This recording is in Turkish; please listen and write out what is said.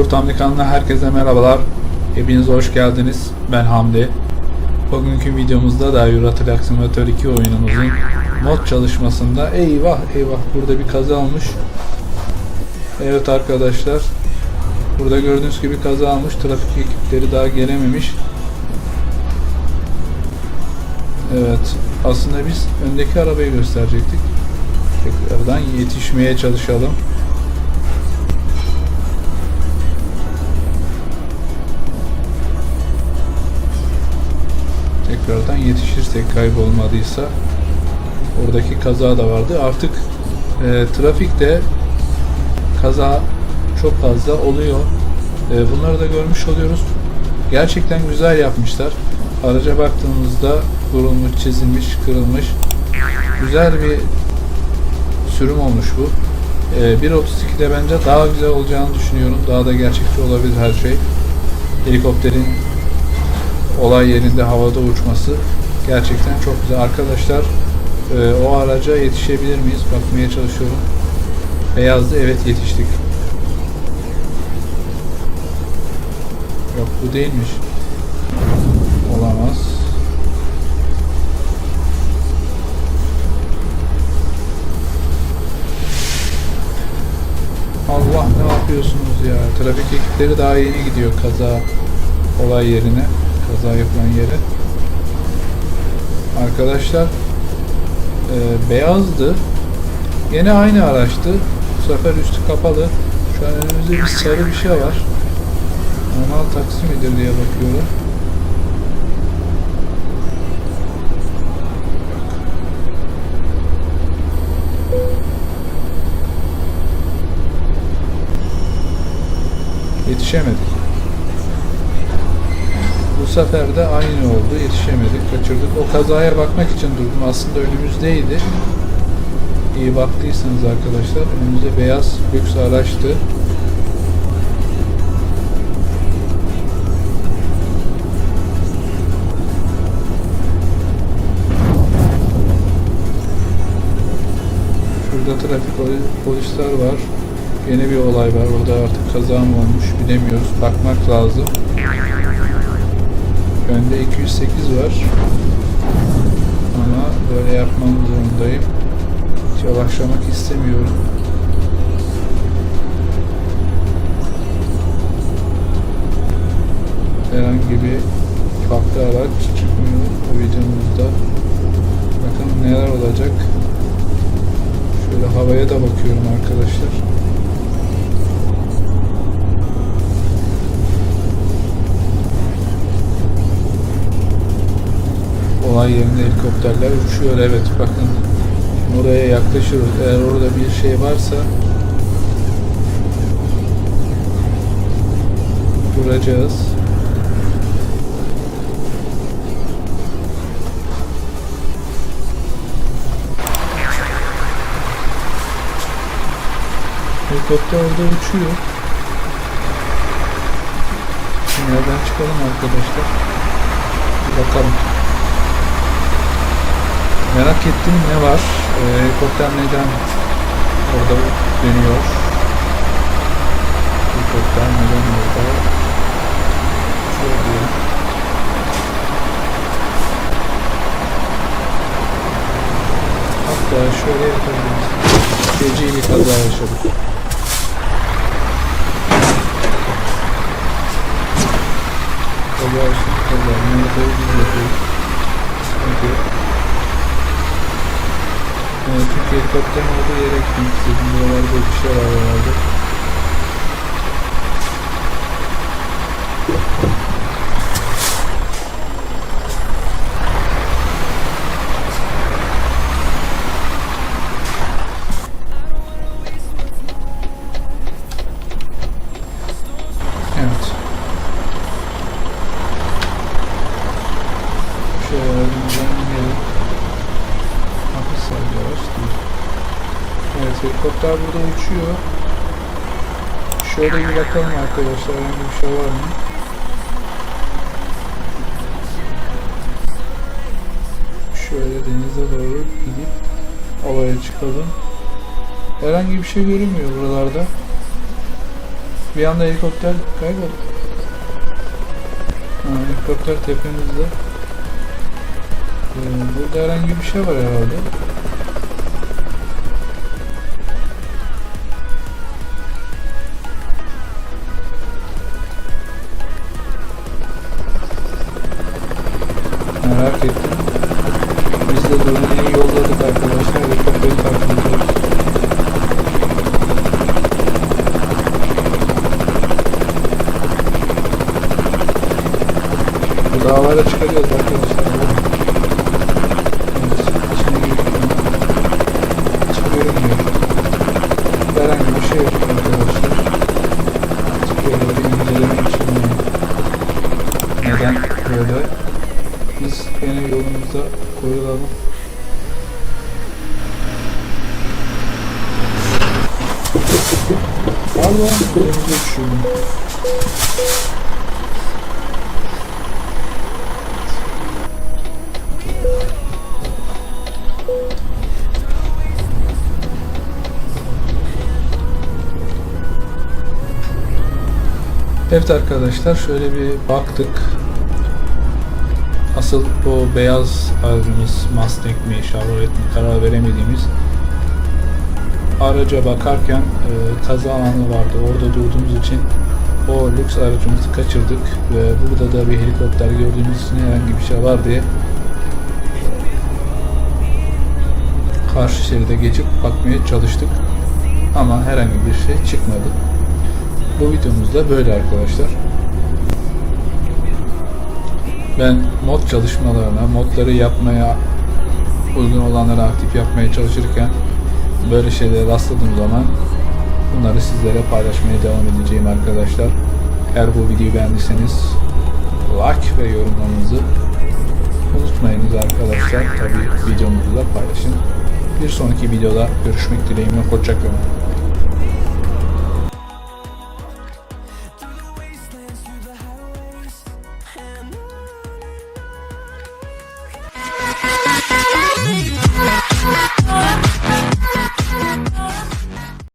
Kurt kanalına herkese merhabalar. Hepiniz hoş geldiniz. Ben Hamdi. Bugünkü videomuzda da Euro Truck Simulator 2 oyunumuzun mod çalışmasında eyvah eyvah burada bir kaza olmuş. Evet arkadaşlar. Burada gördüğünüz gibi kaza almış. Trafik ekipleri daha gelememiş. Evet. Aslında biz öndeki arabayı gösterecektik. Tekrardan yetişmeye çalışalım. Tekrardan yetişirsek kaybolmadıysa oradaki kaza da vardı. Artık e, trafikte kaza çok fazla oluyor. E, bunları da görmüş oluyoruz. Gerçekten güzel yapmışlar. Araca baktığımızda vurulmuş, çizilmiş, kırılmış. Güzel bir sürüm olmuş bu. E, 1.32'de bence daha güzel olacağını düşünüyorum. Daha da gerçekçi olabilir her şey. Helikopterin olay yerinde havada uçması gerçekten çok güzel. Arkadaşlar e, o araca yetişebilir miyiz? Bakmaya çalışıyorum. Beyazdı evet yetiştik. Yok bu değilmiş. Olamaz. Allah ne yapıyorsunuz ya? Trafik ekipleri daha yeni gidiyor kaza olay yerine. Kaza yapılan yere. Arkadaşlar e, beyazdı. Yine aynı araçtı. Bu sefer üstü kapalı. Şu an önümüzde bir sarı bir şey var. Normal taksi midir diye bakıyorum. Yetişemedik. Bu sefer de aynı oldu. Yetişemedik, kaçırdık. O kazaya bakmak için durdum. Aslında önümüzdeydi. İyi baktıysanız arkadaşlar önümüzde beyaz lüks araçtı. Şurada trafik poli- polisler var. Yeni bir olay var. Orada artık kaza mı olmuş bilemiyoruz. Bakmak lazım. Önde 208 var. Ama böyle yapmam zorundayım. Hiç yavaşlamak istemiyorum. Herhangi bir farklı araç çıkmıyor bu videomuzda. Bakalım neler olacak. Şöyle havaya da bakıyorum arkadaşlar. Yerinde helikopterler uçuyor. Evet bakın oraya yaklaşıyoruz. Eğer orada bir şey varsa duracağız. Helikopter orada uçuyor. Şimdi nereden çıkalım arkadaşlar? Bir bakalım. Merak ettim ne var? Ee, helikopter neden orada dönüyor? Helikopter neden orada? Şöyle. Hatta şöyle yapabiliriz. Feci bir kaza yaşadık. Kaza yaşadık kaza. Numaraları biz yapıyoruz. Yok. Yani çünkü helikopterin olduğu yere gitmek istedim. Buralarda şey var herhalde. Helikopter burada uçuyor. Şöyle bir bakalım arkadaşlar herhangi bir şey var mı? Şöyle denize doğru gidip olaya çıkalım. Herhangi bir şey görünmüyor buralarda. Bir anda helikopter kayboldu. Ha, helikopter tepemizde. Ee, burada herhangi bir şey var herhalde. Merak ettim. Biz de drone'yi yolladık arkadaşlar. Helikopteri takip ediyoruz. Bu dağlara çıkarıyoruz arkadaşlar. Evet, ama hiç görünmüyor. Herhangi bir şey? Biz yine yolumuza koyulalım. Allah elimize düşürdüm. Evet arkadaşlar şöyle bir baktık. Asıl bu beyaz aracımız Mustang mi Chevrolet mi karar veremediğimiz araca bakarken e, kaza anı vardı. Orada durduğumuz için o lüks aracımızı kaçırdık ve burada da bir helikopter gördüğümüz için herhangi bir şey var diye karşı şeride geçip bakmaya çalıştık. Ama herhangi bir şey çıkmadı. Bu videomuz da böyle arkadaşlar. Ben mod çalışmalarına, modları yapmaya uygun olanları aktif yapmaya çalışırken böyle şeylere rastladığım zaman bunları sizlere paylaşmaya devam edeceğim arkadaşlar. Eğer bu videoyu beğendiyseniz like ve yorumlarınızı unutmayınız arkadaşlar. Tabii videomuzu da paylaşın. Bir sonraki videoda görüşmek dileğiyle. Hoşçakalın.